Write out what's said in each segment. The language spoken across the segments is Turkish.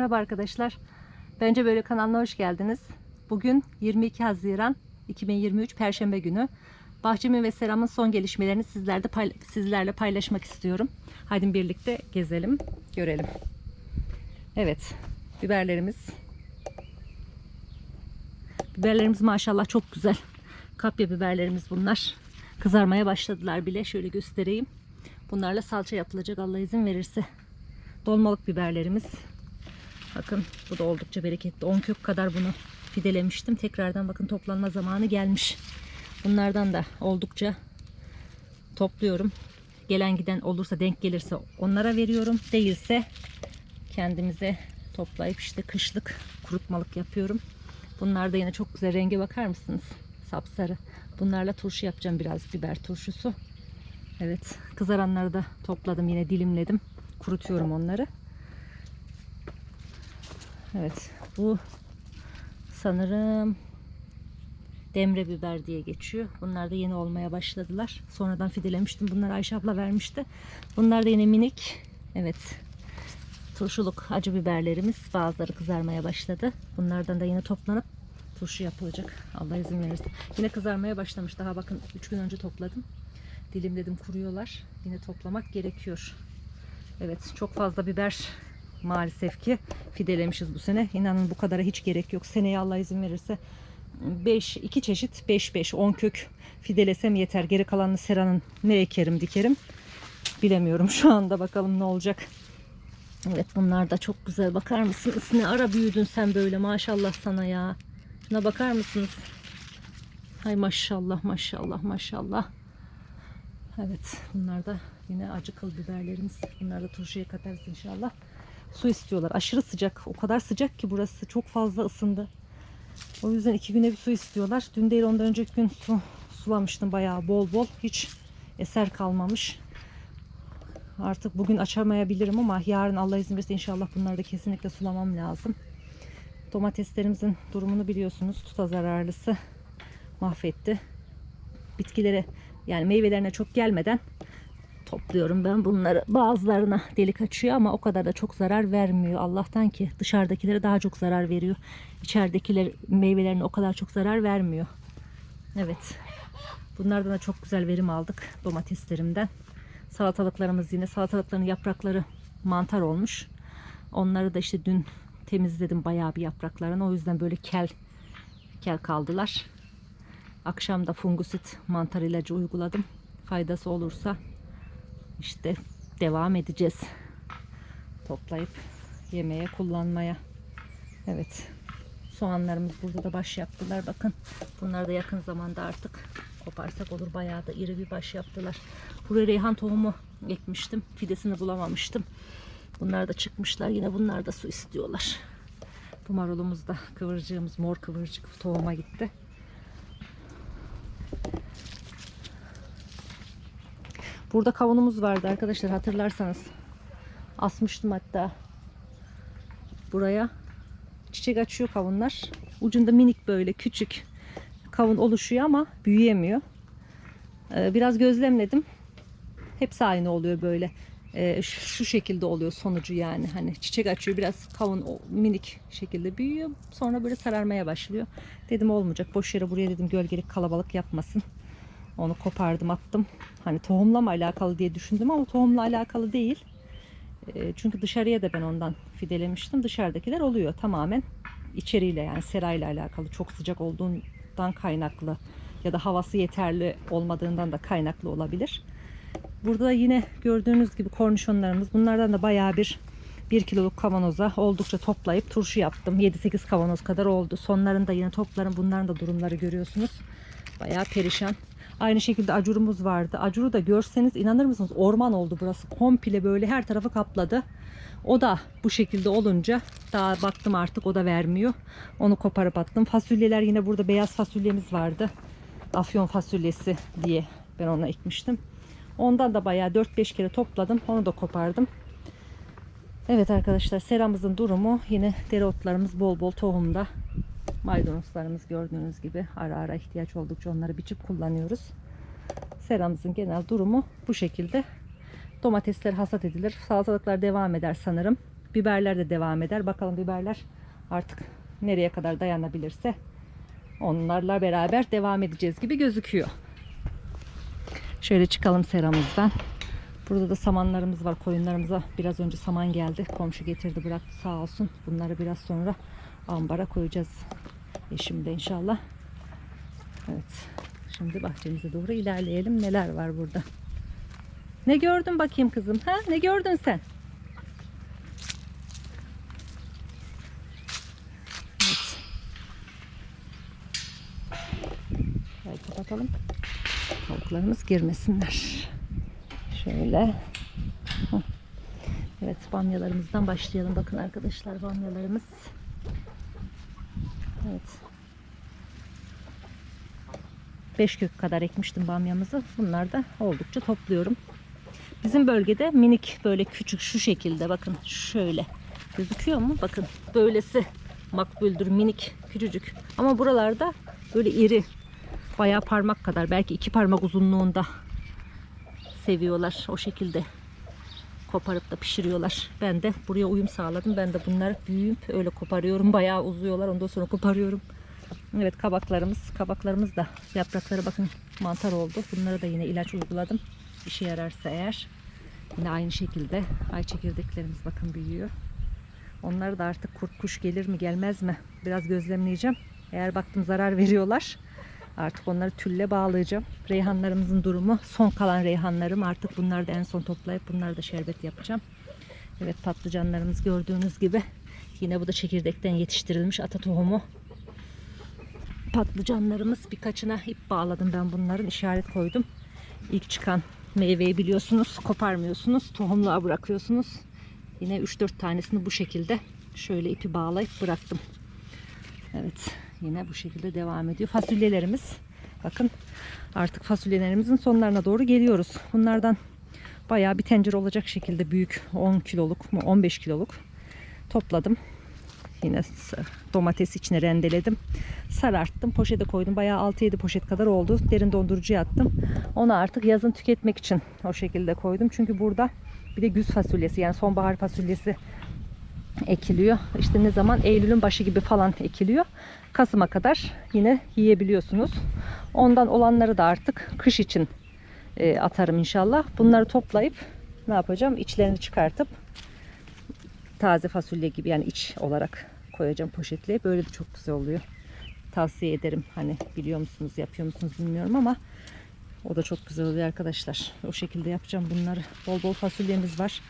Merhaba arkadaşlar. Bence Böyle kanalına hoş geldiniz. Bugün 22 Haziran 2023 Perşembe günü. Bahçemin ve Seram'ın son gelişmelerini sizlerle, pay- sizlerle paylaşmak istiyorum. Hadi birlikte gezelim, görelim. Evet, biberlerimiz. Biberlerimiz maşallah çok güzel. Kapya biberlerimiz bunlar. Kızarmaya başladılar bile. Şöyle göstereyim. Bunlarla salça yapılacak Allah izin verirse. Dolmalık biberlerimiz. Bakın bu da oldukça bereketli. 10 kök kadar bunu fidelemiştim. Tekrardan bakın toplanma zamanı gelmiş. Bunlardan da oldukça topluyorum. Gelen giden olursa denk gelirse onlara veriyorum. Değilse kendimize toplayıp işte kışlık kurutmalık yapıyorum. Bunlar da yine çok güzel renge bakar mısınız? Sapsarı. Bunlarla turşu yapacağım biraz biber turşusu. Evet kızaranları da topladım yine dilimledim. Kurutuyorum onları. Evet bu sanırım demre biber diye geçiyor. Bunlar da yeni olmaya başladılar. Sonradan fidelemiştim. Bunları Ayşe abla vermişti. Bunlar da yine minik. Evet. Turşuluk acı biberlerimiz bazıları kızarmaya başladı. Bunlardan da yine toplanıp turşu yapılacak. Allah izin verirse. Yine kızarmaya başlamış. Daha bakın 3 gün önce topladım. Dilimledim kuruyorlar. Yine toplamak gerekiyor. Evet çok fazla biber maalesef ki fidelemişiz bu sene. İnanın bu kadara hiç gerek yok. Seneye Allah izin verirse 5 iki çeşit 5 5 10 kök fidelesem yeter. Geri kalanını seranın ne ekerim dikerim bilemiyorum şu anda bakalım ne olacak. Evet bunlar da çok güzel. Bakar mısınız? Ne ara büyüdün sen böyle maşallah sana ya. Şuna bakar mısınız? Hay maşallah maşallah maşallah. Evet bunlar da yine acı kıl biberlerimiz. Bunları da turşuya katarız inşallah. Su istiyorlar. Aşırı sıcak. O kadar sıcak ki burası. Çok fazla ısındı. O yüzden iki güne bir su istiyorlar. Dün değil ondan önceki gün su sulamıştım bayağı bol bol. Hiç eser kalmamış. Artık bugün açamayabilirim ama yarın Allah izin verirse inşallah bunları da kesinlikle sulamam lazım. Domateslerimizin durumunu biliyorsunuz. Tuta zararlısı mahvetti. Bitkilere yani meyvelerine çok gelmeden topluyorum ben bunları. Bazılarına delik açıyor ama o kadar da çok zarar vermiyor. Allah'tan ki dışarıdakilere daha çok zarar veriyor. İçeridekiler meyvelerine o kadar çok zarar vermiyor. Evet. Bunlardan da çok güzel verim aldık domateslerimden. Salatalıklarımız yine salatalıkların yaprakları mantar olmuş. Onları da işte dün temizledim bayağı bir yapraklarını. O yüzden böyle kel kel kaldılar. Akşam da fungusit mantar ilacı uyguladım. Faydası olursa işte devam edeceğiz. Toplayıp yemeğe kullanmaya. Evet. Soğanlarımız burada da baş yaptılar. Bakın bunlar da yakın zamanda artık koparsak olur. Bayağı da iri bir baş yaptılar. Buraya reyhan tohumu ekmiştim. Fidesini bulamamıştım. Bunlar da çıkmışlar. Yine bunlar da su istiyorlar. Bu marulumuz da kıvırcığımız mor kıvırcık tohuma gitti. Burada kavunumuz vardı arkadaşlar hatırlarsanız. Asmıştım hatta. Buraya. Çiçek açıyor kavunlar. Ucunda minik böyle küçük kavun oluşuyor ama büyüyemiyor. Ee, biraz gözlemledim. Hepsi aynı oluyor böyle. Ee, şu şekilde oluyor sonucu yani. Hani çiçek açıyor biraz kavun minik şekilde büyüyor. Sonra böyle sararmaya başlıyor. Dedim olmayacak. Boş yere buraya dedim gölgelik kalabalık yapmasın. Onu kopardım attım. Hani tohumla mı alakalı diye düşündüm ama tohumla alakalı değil. E, Çünkü dışarıya da ben ondan fidelemiştim. Dışarıdakiler oluyor tamamen içeriyle yani serayla alakalı. Çok sıcak olduğundan kaynaklı ya da havası yeterli olmadığından da kaynaklı olabilir. Burada yine gördüğünüz gibi kornişonlarımız. Bunlardan da bayağı bir 1 kiloluk kavanoza oldukça toplayıp turşu yaptım. 7-8 kavanoz kadar oldu. Sonlarında yine toplarım. Bunların da durumları görüyorsunuz. Bayağı perişan. Aynı şekilde acurumuz vardı. Acuru da görseniz inanır mısınız orman oldu burası. Komple böyle her tarafı kapladı. O da bu şekilde olunca daha baktım artık o da vermiyor. Onu koparıp attım. Fasulyeler yine burada beyaz fasulyemiz vardı. Afyon fasulyesi diye ben ona ekmiştim. Ondan da bayağı 4-5 kere topladım. Onu da kopardım. Evet arkadaşlar seramızın durumu yine dereotlarımız bol bol tohumda. Maydanozlarımız gördüğünüz gibi ara ara ihtiyaç oldukça onları biçip kullanıyoruz. Seramızın genel durumu bu şekilde. Domatesler hasat edilir. Salatalıklar devam eder sanırım. Biberler de devam eder. Bakalım biberler artık nereye kadar dayanabilirse onlarla beraber devam edeceğiz gibi gözüküyor. Şöyle çıkalım seramızdan. Burada da samanlarımız var. Koyunlarımıza biraz önce saman geldi. Komşu getirdi bıraktı sağ olsun. Bunları biraz sonra ambara koyacağız. Eşimle inşallah. Evet. Şimdi bahçemize doğru ilerleyelim. Neler var burada? Ne gördün bakayım kızım? Ha? Ne gördün sen? Evet. Şöyle kapatalım. Tavuklarımız girmesinler. Şöyle. Evet bamyalarımızdan başlayalım. Bakın arkadaşlar bamyalarımız. Evet. 5 kök kadar ekmiştim bamyamızı. Bunlar da oldukça topluyorum. Bizim bölgede minik böyle küçük şu şekilde bakın şöyle gözüküyor mu? Bakın böylesi makbuldür minik küçücük. Ama buralarda böyle iri bayağı parmak kadar belki iki parmak uzunluğunda seviyorlar o şekilde koparıp da pişiriyorlar. Ben de buraya uyum sağladım. Ben de bunları büyüyüp öyle koparıyorum. Bayağı uzuyorlar. Ondan sonra koparıyorum. Evet kabaklarımız. Kabaklarımız da yaprakları bakın mantar oldu. Bunlara da yine ilaç uyguladım. İşe yararsa eğer. Yine aynı şekilde ay çekirdeklerimiz bakın büyüyor. Onları da artık kurt kuş gelir mi gelmez mi biraz gözlemleyeceğim. Eğer baktım zarar veriyorlar artık onları tülle bağlayacağım. Reyhanlarımızın durumu son kalan reyhanlarım artık bunları da en son toplayıp bunları da şerbet yapacağım. Evet patlıcanlarımız gördüğünüz gibi yine bu da çekirdekten yetiştirilmiş ata tohumu patlıcanlarımız birkaçına ip bağladım ben bunların işaret koydum. İlk çıkan meyveyi biliyorsunuz koparmıyorsunuz tohumluğa bırakıyorsunuz. Yine 3-4 tanesini bu şekilde şöyle ipi bağlayıp bıraktım. Evet yine bu şekilde devam ediyor. Fasulyelerimiz bakın artık fasulyelerimizin sonlarına doğru geliyoruz. Bunlardan bayağı bir tencere olacak şekilde büyük 10 kiloluk mu 15 kiloluk topladım. Yine domates içine rendeledim. Sararttım. Poşete koydum. Bayağı 6-7 poşet kadar oldu. Derin dondurucuya attım. Onu artık yazın tüketmek için o şekilde koydum. Çünkü burada bir de güz fasulyesi yani sonbahar fasulyesi ekiliyor. İşte ne zaman Eylül'ün başı gibi falan ekiliyor. Kasım'a kadar yine yiyebiliyorsunuz. Ondan olanları da artık kış için e, atarım inşallah. Bunları toplayıp ne yapacağım? İçlerini çıkartıp taze fasulye gibi yani iç olarak koyacağım poşetleyip böyle de çok güzel oluyor. Tavsiye ederim. Hani biliyor musunuz, yapıyor musunuz bilmiyorum ama o da çok güzel oluyor arkadaşlar. O şekilde yapacağım bunları. Bol bol fasulyemiz var.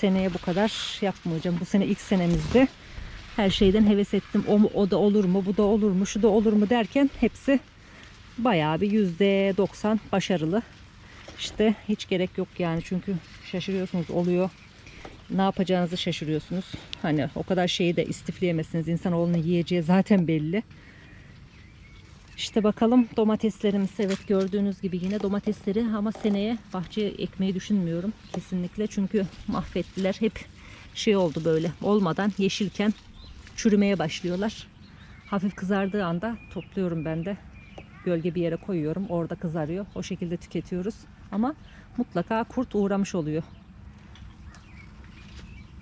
Seneye bu kadar yapmayacağım. Bu sene ilk senemizdi. Her şeyden heves ettim. O, o da olur mu, bu da olur mu, şu da olur mu derken hepsi bayağı bir yüzde 90 başarılı. İşte hiç gerek yok yani çünkü şaşırıyorsunuz oluyor ne yapacağınızı şaşırıyorsunuz. Hani o kadar şeyi de istifleyemezsiniz. İnsanoğlunun yiyeceği zaten belli. İşte bakalım domateslerimiz evet gördüğünüz gibi yine domatesleri ama seneye bahçeye ekmeyi düşünmüyorum kesinlikle. Çünkü mahvettiler. Hep şey oldu böyle olmadan yeşilken çürümeye başlıyorlar. Hafif kızardığı anda topluyorum ben de. Gölge bir yere koyuyorum. Orada kızarıyor. O şekilde tüketiyoruz. Ama mutlaka kurt uğramış oluyor.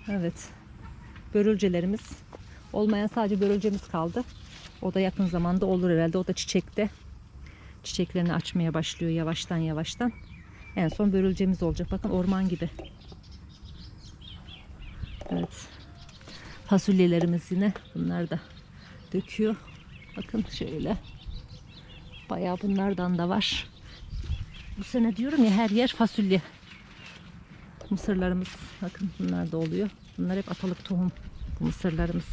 Evet. Börülcelerimiz olmayan sadece börülcemiz kaldı. O da yakın zamanda olur herhalde. O da çiçekte. Çiçeklerini açmaya başlıyor yavaştan yavaştan. En son börülcemiz olacak. Bakın orman gibi. Evet. Fasulyelerimiz yine. Bunlar da döküyor. Bakın şöyle. Bayağı bunlardan da var. Bu sene diyorum ya her yer fasulye. Mısırlarımız bakın bunlar da oluyor. Bunlar hep atalık tohum bu mısırlarımız.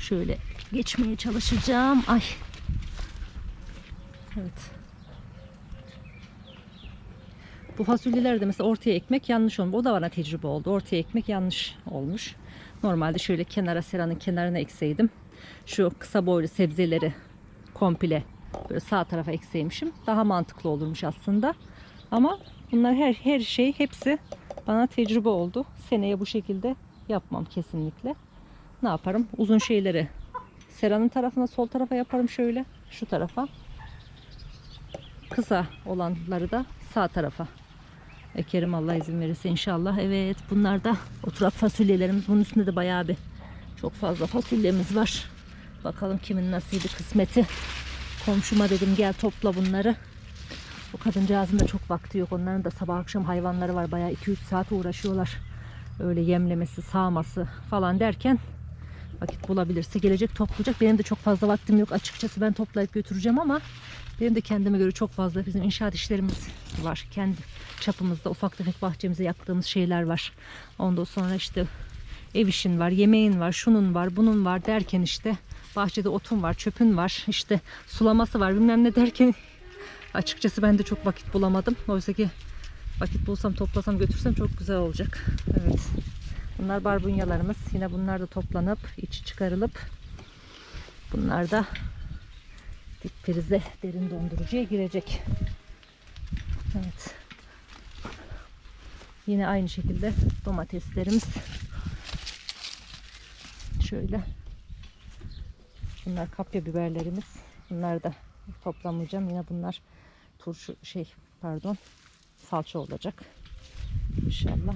Şöyle geçmeye çalışacağım. Ay. Evet. Bu fasulyeler de mesela ortaya ekmek yanlış olmuş. O da bana tecrübe oldu. Ortaya ekmek yanlış olmuş. Normalde şöyle kenara seranın kenarına ekseydim. Şu kısa boylu sebzeleri komple böyle sağ tarafa ekseymişim. Daha mantıklı olurmuş aslında. Ama bunlar her her şey hepsi bana tecrübe oldu. Seneye bu şekilde yapmam kesinlikle. Ne yaparım? Uzun şeyleri seranın tarafına sol tarafa yaparım şöyle. Şu tarafa. Kısa olanları da sağ tarafa Ekerim Allah izin verirse inşallah. Evet bunlar da oturak fasulyelerimiz. Bunun üstünde de bayağı bir çok fazla fasulyemiz var. Bakalım kimin nasibi kısmeti. Komşuma dedim gel topla bunları. O kadıncağızın da çok vakti yok. Onların da sabah akşam hayvanları var. Bayağı 2-3 saat uğraşıyorlar. Öyle yemlemesi, sağması falan derken vakit bulabilirse gelecek toplayacak. Benim de çok fazla vaktim yok. Açıkçası ben toplayıp götüreceğim ama benim de kendime göre çok fazla bizim inşaat işlerimiz var. Kendi çapımızda ufak tefek bahçemize yaptığımız şeyler var. Ondan sonra işte ev işin var, yemeğin var, şunun var, bunun var derken işte bahçede otun var, çöpün var, işte sulaması var bilmem ne derken açıkçası ben de çok vakit bulamadım. Oysa ki vakit bulsam toplasam götürsem çok güzel olacak. Evet. Bunlar barbunyalarımız. Yine bunlar da toplanıp içi çıkarılıp bunlar da dip prize derin dondurucuya girecek. Evet. Yine aynı şekilde domateslerimiz. Şöyle. Bunlar kapya biberlerimiz. Bunlar da toplamayacağım. Yine bunlar turşu şey pardon salça olacak. İnşallah.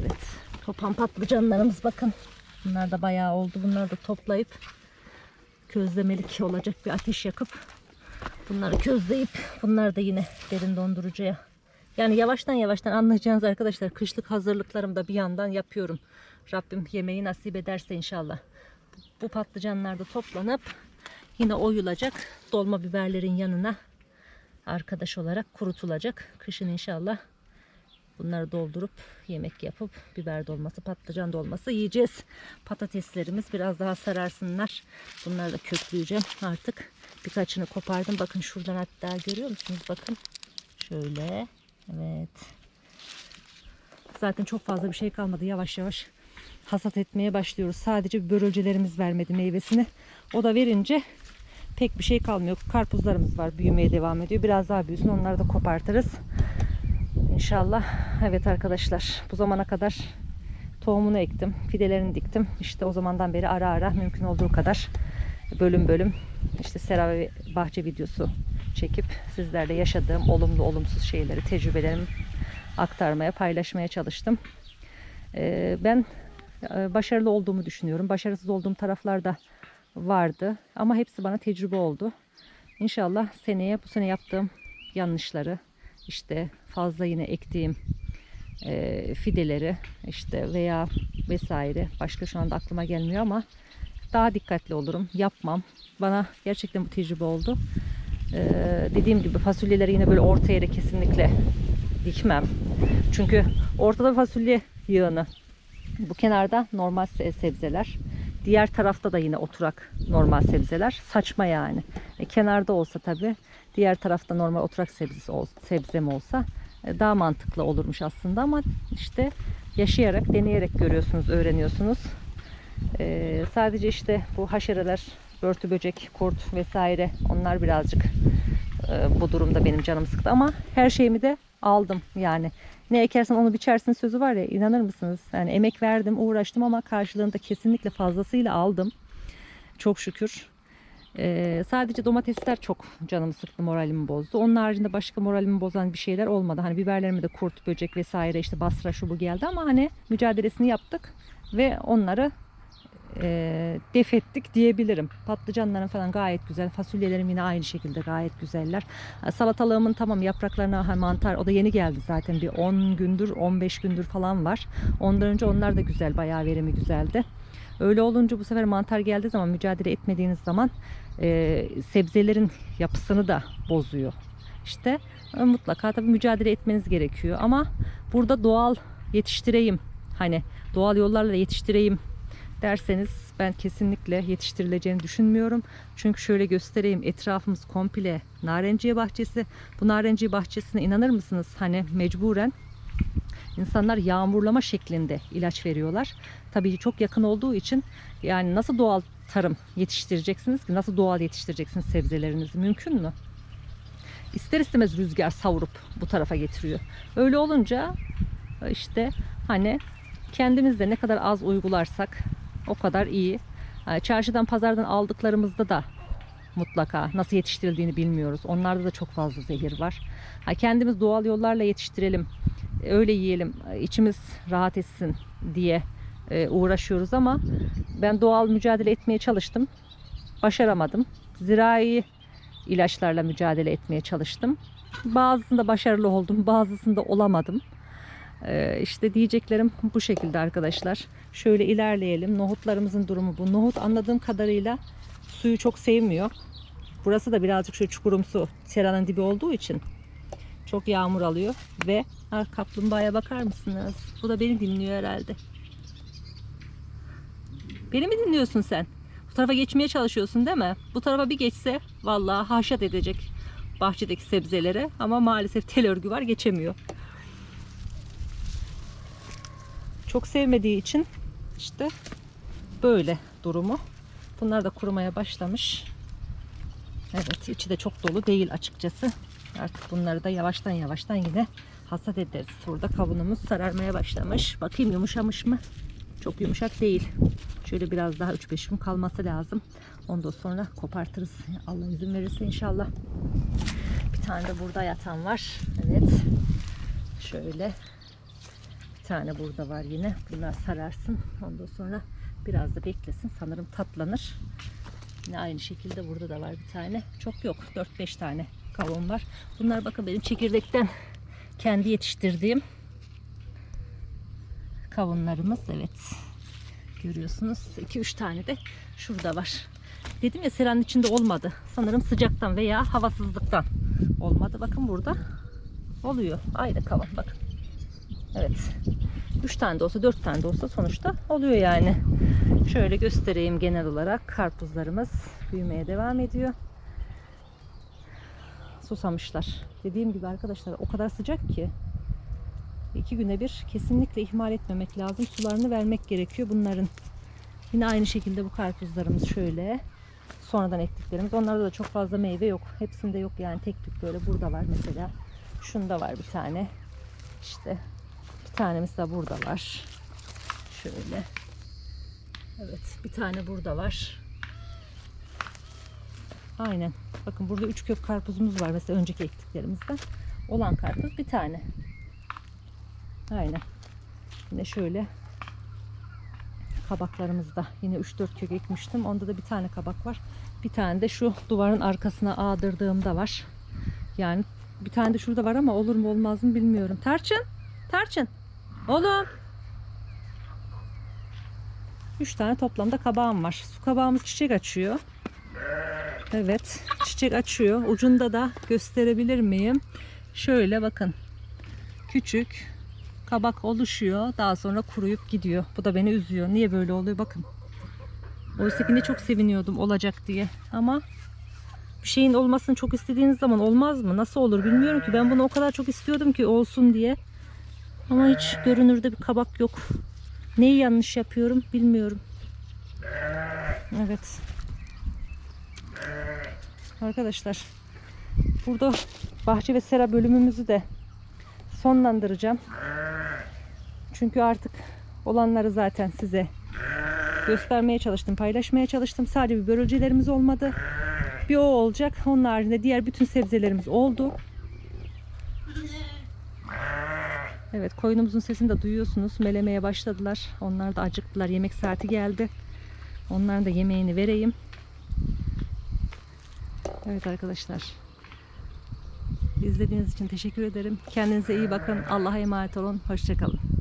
Evet. Topan patlıcanlarımız bakın. Bunlar da bayağı oldu. Bunları da toplayıp közlemelik olacak bir ateş yakıp bunları közleyip bunlar da yine derin dondurucuya yani yavaştan yavaştan anlayacağınız arkadaşlar kışlık hazırlıklarımı da bir yandan yapıyorum. Rabbim yemeği nasip ederse inşallah. Bu patlıcanlar da toplanıp yine oyulacak. Dolma biberlerin yanına arkadaş olarak kurutulacak. Kışın inşallah bunları doldurup yemek yapıp biber dolması, patlıcan dolması yiyeceğiz. Patateslerimiz biraz daha sararsınlar. Bunları da kökleyeceğim artık. Birkaçını kopardım. Bakın şuradan hatta görüyor musunuz? Bakın. Şöyle. Evet. Zaten çok fazla bir şey kalmadı. Yavaş yavaş hasat etmeye başlıyoruz. Sadece börülcelerimiz vermedi meyvesini. O da verince pek bir şey kalmıyor. Karpuzlarımız var. Büyümeye devam ediyor. Biraz daha büyüsün. Onları da kopartırız. İnşallah. Evet arkadaşlar. Bu zamana kadar tohumunu ektim. Fidelerini diktim. İşte o zamandan beri ara ara mümkün olduğu kadar bölüm bölüm işte sera ve bahçe videosu çekip sizlerle yaşadığım olumlu olumsuz şeyleri, tecrübelerimi aktarmaya, paylaşmaya çalıştım. Ee, ben e, başarılı olduğumu düşünüyorum. Başarısız olduğum taraflar da vardı ama hepsi bana tecrübe oldu. İnşallah seneye bu sene yaptığım yanlışları işte fazla yine ektiğim e, fideleri işte veya vesaire başka şu anda aklıma gelmiyor ama daha dikkatli olurum. Yapmam. Bana gerçekten bu tecrübe oldu. Ee, dediğim gibi fasulyeleri yine böyle orta yere kesinlikle dikmem. Çünkü ortada fasulye yığını. Bu kenarda normal se- sebzeler. Diğer tarafta da yine oturak normal sebzeler. Saçma yani. E, kenarda olsa tabii diğer tarafta normal oturak sebzesi ol, sebzem olsa daha mantıklı olurmuş aslında ama işte yaşayarak, deneyerek görüyorsunuz, öğreniyorsunuz. Ee, sadece işte bu haşereler, börtü böcek, kurt vesaire onlar birazcık e, bu durumda benim canım sıktı ama her şeyimi de aldım yani. Ne ekersen onu biçersin sözü var ya inanır mısınız? Yani emek verdim, uğraştım ama karşılığında kesinlikle fazlasıyla aldım. Çok şükür. Ee, sadece domatesler çok canımı sıktı, moralimi bozdu. Onun haricinde başka moralimi bozan bir şeyler olmadı. Hani biberlerime de kurt, böcek vesaire işte basra şu bu geldi ama hani mücadelesini yaptık ve onları e, def ettik diyebilirim. Patlıcanlarım falan gayet güzel. Fasulyelerim yine aynı şekilde gayet güzeller. Ha, Salatalığımın tamam yapraklarına ha, mantar o da yeni geldi zaten bir 10 gündür 15 gündür falan var. Ondan önce onlar da güzel bayağı verimi güzeldi. Öyle olunca bu sefer mantar geldiği zaman mücadele etmediğiniz zaman e, sebzelerin yapısını da bozuyor. İşte e, mutlaka tabii mücadele etmeniz gerekiyor ama burada doğal yetiştireyim hani doğal yollarla yetiştireyim derseniz ben kesinlikle yetiştirileceğini düşünmüyorum. Çünkü şöyle göstereyim etrafımız komple narenciye bahçesi. Bu narenciye bahçesine inanır mısınız? Hani mecburen insanlar yağmurlama şeklinde ilaç veriyorlar. Tabii çok yakın olduğu için yani nasıl doğal tarım yetiştireceksiniz ki? Nasıl doğal yetiştireceksiniz sebzelerinizi? Mümkün mü? İster istemez rüzgar savurup bu tarafa getiriyor. Öyle olunca işte hani kendimiz de ne kadar az uygularsak o kadar iyi. Yani Çarşıdan pazardan aldıklarımızda da mutlaka. Nasıl yetiştirildiğini bilmiyoruz. Onlarda da çok fazla zehir var. Kendimiz doğal yollarla yetiştirelim, öyle yiyelim, içimiz rahat etsin diye e, uğraşıyoruz ama ben doğal mücadele etmeye çalıştım. Başaramadım. Zirai ilaçlarla mücadele etmeye çalıştım. Bazısında başarılı oldum, bazısında olamadım. Ee, işte diyeceklerim bu şekilde arkadaşlar. Şöyle ilerleyelim. Nohutlarımızın durumu bu. Nohut anladığım kadarıyla suyu çok sevmiyor. Burası da birazcık şöyle çukurumsu. Seranın dibi olduğu için çok yağmur alıyor ve ha, kaplumbağaya bakar mısınız? Bu da beni dinliyor herhalde. Beni mi dinliyorsun sen? Bu tarafa geçmeye çalışıyorsun değil mi? Bu tarafa bir geçse vallahi haşat edecek bahçedeki sebzelere ama maalesef tel örgü var geçemiyor. Çok sevmediği için işte böyle durumu. Bunlar da kurumaya başlamış. Evet içi de çok dolu değil açıkçası. Artık bunları da yavaştan yavaştan yine hasat ederiz. Burada kavunumuz sararmaya başlamış. Bakayım yumuşamış mı? Çok yumuşak değil. Şöyle biraz daha 3-5 gün kalması lazım. Ondan sonra kopartırız. Allah izin verirse inşallah. Bir tane de burada yatan var. Evet. Şöyle. Bir tane burada var yine. Bunlar sararsın. Ondan sonra biraz da beklesin. Sanırım tatlanır. Yine aynı şekilde burada da var bir tane. Çok yok. 4-5 tane kavun var. Bunlar bakın benim çekirdekten kendi yetiştirdiğim kavunlarımız. Evet. Görüyorsunuz. 2-3 tane de şurada var. Dedim ya seranın içinde olmadı. Sanırım sıcaktan veya havasızlıktan olmadı. Bakın burada oluyor. Aynı kavun bakın. Evet. 3 tane de olsa 4 tane de olsa sonuçta oluyor yani. Şöyle göstereyim genel olarak karpuzlarımız büyümeye devam ediyor. Susamışlar. Dediğim gibi arkadaşlar o kadar sıcak ki iki güne bir kesinlikle ihmal etmemek lazım. Sularını vermek gerekiyor bunların. Yine aynı şekilde bu karpuzlarımız şöyle. Sonradan ektiklerimiz. Onlarda da çok fazla meyve yok. Hepsinde yok yani tek tük böyle burada var mesela. Şunda var bir tane. İşte bir tanemiz de burada var. Şöyle. Evet bir tane burada var. Aynen. Bakın burada üç kök karpuzumuz var mesela önceki ektiklerimizden. Olan karpuz bir tane. Aynen. Yine şöyle kabaklarımızda yine 3-4 kök ekmiştim. Onda da bir tane kabak var. Bir tane de şu duvarın arkasına ağdırdığımda var. Yani bir tane de şurada var ama olur mu olmaz mı bilmiyorum. Tarçın! Tarçın! Oğlum! 3 tane toplamda kabağım var. Su kabağımız çiçek açıyor. Evet, çiçek açıyor. Ucunda da gösterebilir miyim? Şöyle bakın. Küçük kabak oluşuyor. Daha sonra kuruyup gidiyor. Bu da beni üzüyor. Niye böyle oluyor bakın. Oysa ki ne çok seviniyordum olacak diye. Ama bir şeyin olmasını çok istediğiniz zaman olmaz mı? Nasıl olur bilmiyorum ki. Ben bunu o kadar çok istiyordum ki olsun diye. Ama hiç görünürde bir kabak yok. Neyi yanlış yapıyorum bilmiyorum. Evet. Arkadaşlar burada bahçe ve sera bölümümüzü de sonlandıracağım. Çünkü artık olanları zaten size göstermeye çalıştım, paylaşmaya çalıştım. Sadece bir börülcelerimiz olmadı. Bir o olacak. Onun haricinde diğer bütün sebzelerimiz oldu. Evet koyunumuzun sesini de duyuyorsunuz. Melemeye başladılar. Onlar da acıktılar. Yemek saati geldi. Onların da yemeğini vereyim. Evet arkadaşlar. İzlediğiniz için teşekkür ederim. Kendinize iyi bakın. Allah'a emanet olun. Hoşçakalın.